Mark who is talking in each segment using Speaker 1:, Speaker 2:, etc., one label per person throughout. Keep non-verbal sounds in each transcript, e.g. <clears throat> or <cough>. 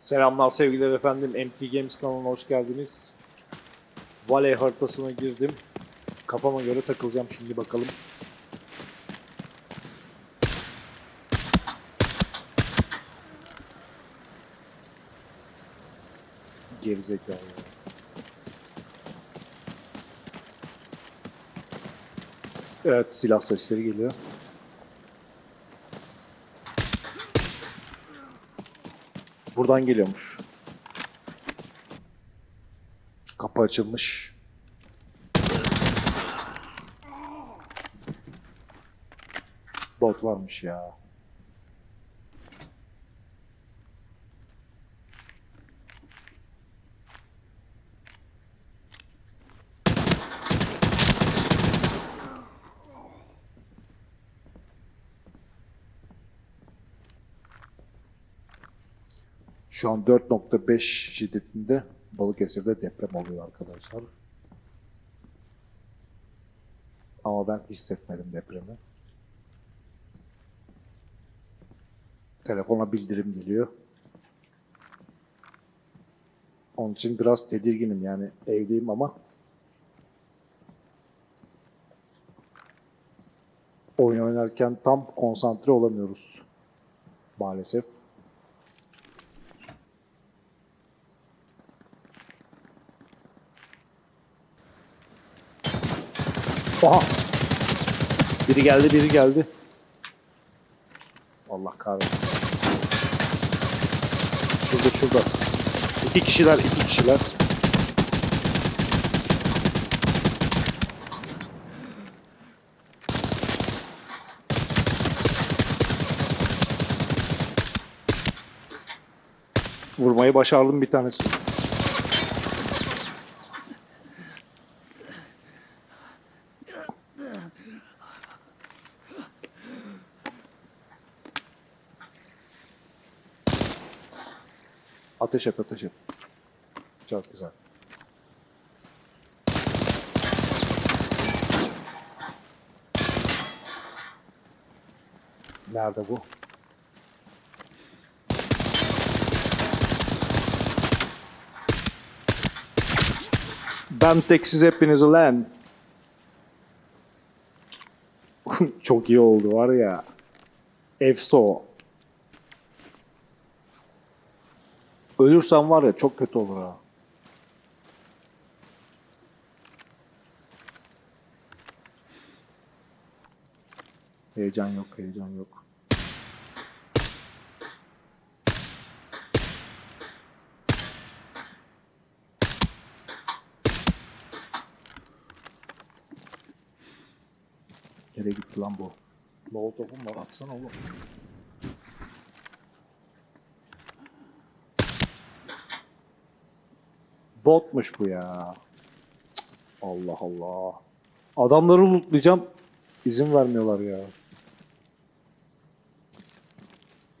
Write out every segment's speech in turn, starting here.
Speaker 1: Selamlar sevgiler efendim. MT Games kanalına hoş geldiniz. Valley haritasına girdim. Kafama göre takılacağım şimdi bakalım. Gerizekalı. Evet silah sesleri geliyor. Buradan geliyormuş. Kapı açılmış. Bot varmış ya. Şu an 4.5 şiddetinde Balıkesir'de deprem oluyor arkadaşlar. Ama ben hissetmedim depremi. Telefona bildirim geliyor. Onun için biraz tedirginim yani evdeyim ama oyun oynarken tam konsantre olamıyoruz maalesef. Oha! Biri geldi, biri geldi. Allah kahretsin. Şurada, şurada. İki kişiler, iki kişiler. Vurmayı başardım bir tanesi. Ateş et, ateş et. Çok güzel. Nerede bu? Ben teksiz hepinizi lan. <laughs> Çok iyi oldu var ya. Efso. Ölürsem var ya çok kötü olur ha. Heyecan yok, heyecan yok. Nereye gitti lan bu? Molotof'um var atsana oğlum. Botmuş bu ya. Allah Allah. Adamları lootlayacağım. İzin vermiyorlar ya.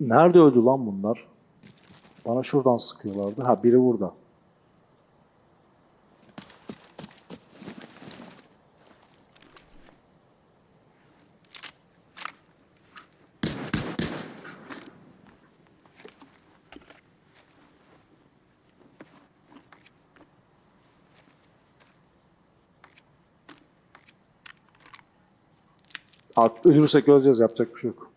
Speaker 1: Nerede öldü lan bunlar? Bana şuradan sıkıyorlardı. Ha biri burada. Artık ölürsek öleceğiz. Yapacak bir şey yok.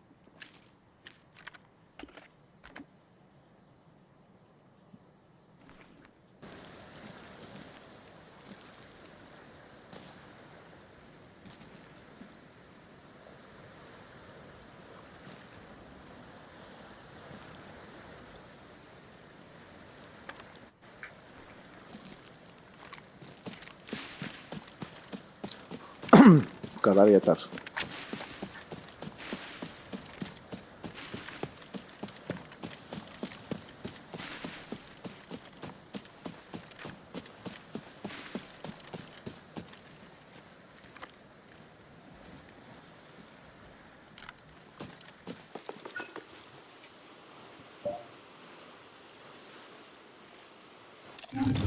Speaker 1: <clears throat> Kadar yeter. Thank you.